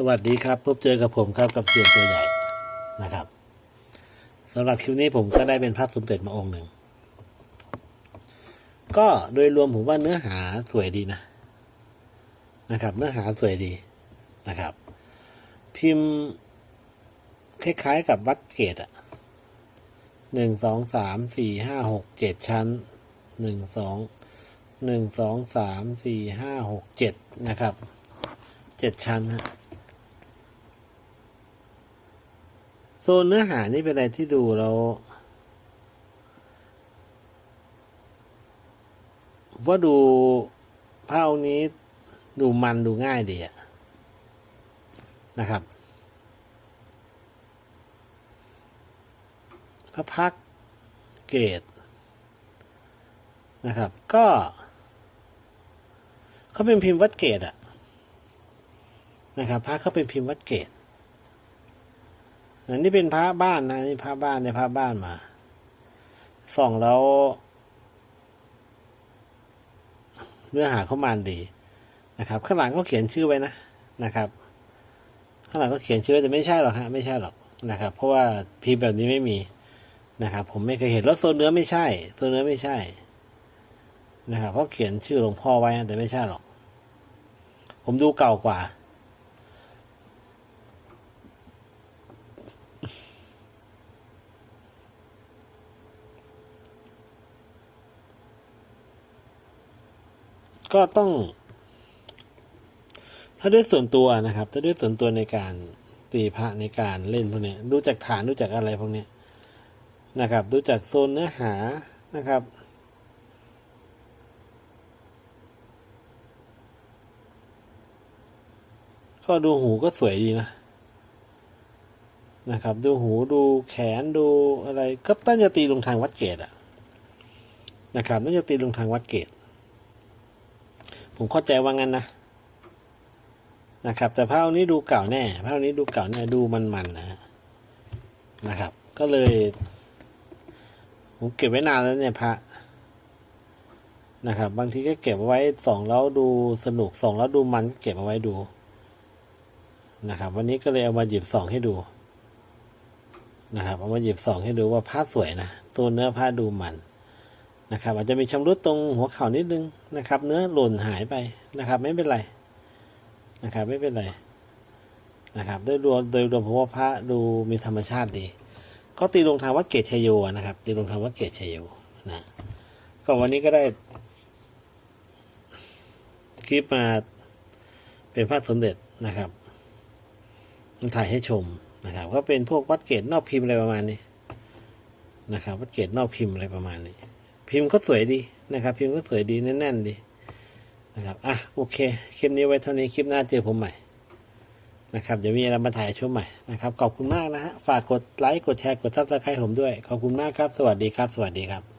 สวัสดีครับ พบเจอกับผมครับกับเสียงตัวใหญ่นะครับสำหรับคลิปนี้ผมก็ได้เป็นพระสมเด็จมาองค์หนึ่ง ก็โดยรวมผมว่าเนื้อหาสวยดีนะนะครับ เนื้อหาสวยดีนะครับ พิมพ์คล้ายๆกับวัดเกตอะหนึ่งสองสามสี่ห้าหกเจ็ดชั้นหนึ่งสองหนึ่งสองสามสี่ห้าหกเจ็ดนะครับเจ็ดชั้นฮะ โซนเนื้อหานี่เป็นอะไรที่ดูแล้วว่าดูภาพนี้ดูมันดูง่ายดีอะนะครับ พระพักเกตนะครับ ก็เขาเป็นพิมพ์วัดเกตอะนะครับพระเขาเป็นพิมพ์วัดเกต อันนี้เป็นพระบ้านนะนี่พระบ้านในพระบ้านมา ส่องแล้วเนื้อหาเขามานดีนะครับ ข้างหลังก็เขียนชื่อไว้นะนะครับ ข้างหลังก็เขียนชื่อไว้แต่ไม่ใช่หรอกฮะไม่ใช่หรอกนะครับ เพราะว่าพิมพ์แบบนี้ไม่มีนะครับ ผมไม่เคยเห็นแล้วโซนเนื้อไม่ใช่โซนเนื้อไม่ใช่นะครับเขาเขียนชื่อหลวงพ่อไว้แต่ไม่ใช่หรอก ผมดูเก่ากว่า ก็ต้อง ถ้าด้วยส่วนตัวนะครับ ถ้าด้วยส่วนตัวในการตีพระในการเล่นพวกนี้ดูจากฐานดูจากอะไรพวกนี้นะครับ ดูจากโซนเนื้อหานะครับก็ดูหูก็สวยดีนะ นะครับ ดูหูดูแขนดูอะไร ก็ตั้งจะตีลงทางวัดเกตอะนะครับน่าจะตีลงทางวัดเกต ผมเข้าใจว่างั้นนะนะครับ แต่ภาพนี้ดูเก่าแน่ภาพนี้ดูเก่าแน่ดูมันๆนะฮะนะครับ ก็เลย ผมเก็บไว้นานแล้วเนี่ยพระนะครับ บางทีก็เก็บเอาไว้ส่องแล้วดูสนุกส่องแล้วดูมันก็เก็บเอาไว้ดูนะครับ วันนี้ก็เลยเอามาหยิบส่องให้ดูนะครับเอามาหยิบส่องให้ดูว่าผ้าสวยนะ ตัวเนื้อผ้าดูมัน นะครับอาจจะมีชำรุดตรงหัวเข่านิดนึงนะครับ เนื้อหล่นหายไปนะครับ ไม่เป็นไรนะครับ ไม่เป็นไรนะครับโดยรวมโดยรวมผมว่าพระดูมีธรรมชาติดี ก็ตีลงทางวัดเกตชัยโยนะครับ ตีลงทางวัดเกตชัยโยนะก็วันนี้ก็ได้คลิปมาเป็นพระสมเด็จนะครับมันถ่ายให้ชมนะครับ ก็เป็นพวกวัดเกตนอกพิมพ์อะไรประมาณนี้นะครับ วัดเกตนอกพิมพ์อะไรประมาณนี้ พิมพ์ก็สวยดีนะครับ พิมพ์ก็สวยดีแน่นๆดีนะครับอะโอเคคลิปนี้ไว้เท่านี้คลิปหน้าเจอผมใหม่นะครับเดี๋ยวมีอะไรมาถ่ายชมใหม่นะครับขอบคุณมากนะฮะฝากกดไลค์กดแชร์กดซับสไครต์ผมด้วย ขอบคุณมากครับ สวัสดีครับ สวัสดีครับ